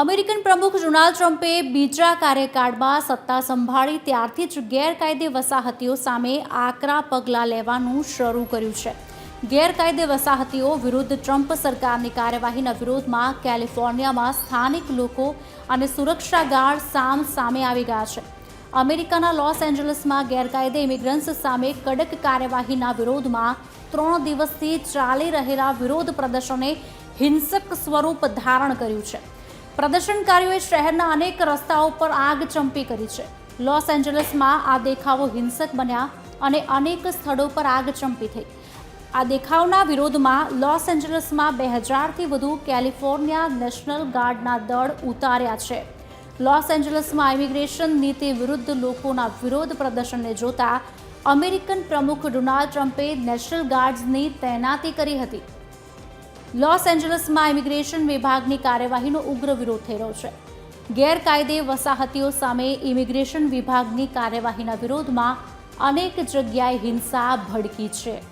American પ્રમુખ Donald ટ્રમ્પે બીજા કાર્યકાળમાં સત્તા સંભાળી ત્યારથી જ ગેરકાયદે વસાહતીઓ સામે આકરા પગલાં લેવાનું શરૂ કર્યું છે. ગેરકાયદે વસાહતીઓ વિરુદ્ધ ટ્રમ્પ સરકારની કાર્યવાહીના વિરોધમાં કેલિફોર્નિયામાં સ્થાનિક લોકો અને સુરક્ષા ગાર્ડ સામ સામે આવી ગયા છે. અમેરિકાના લોસ એન્જલસમાં ગેરકાયદે ઇમિગ્રન્ટ્સ સામે કડક કાર્યવાહીના વિરોધમાં ત્રણ દિવસથી ચાલી રહેલા વિરોધ પ્રદર્શને હિંસક સ્વરૂપ ધારણ કર્યું છે. પ્રદર્શનકારીઓએ શહેરના અનેક રસ્તાઓ પર આગ ચંપી કરી છે. લોસ એન્જલસમાં આ દેખાવો હિંસક બન્યા અને અનેક સ્થળો પર આગ ચંપી થઈ. આ દેખાવના વિરોધમાં લોસ એન્જલસમાં બે હજારથી વધુ કેલિફોર્નિયા નેશનલ ગાર્ડના દળ ઉતાર્યા છે. લોસ એન્જલસમાં ઇમિગ્રેશન નીતિ વિરુદ્ધ લોકોના વિરોધ પ્રદર્શનને જોતા અમેરિકન પ્રમુખ ડોનાલ્ડ ટ્રમ્પે નેશનલ ગાર્ડ્સની તૈનાતી કરી હતી. લોસ એન્જલસમાં ઇમિગ્રેશન વિભાગની કાર્યવાહીનો ઉગ્ર વિરોધ થઈ રહ્યો છે. ગેરકાયદે વસાહતીઓ સામે ઇમિગ્રેશન વિભાગની કાર્યવાહીના વિરોધમાં અનેક જગ્યાએ હિંસા ભડકી છે.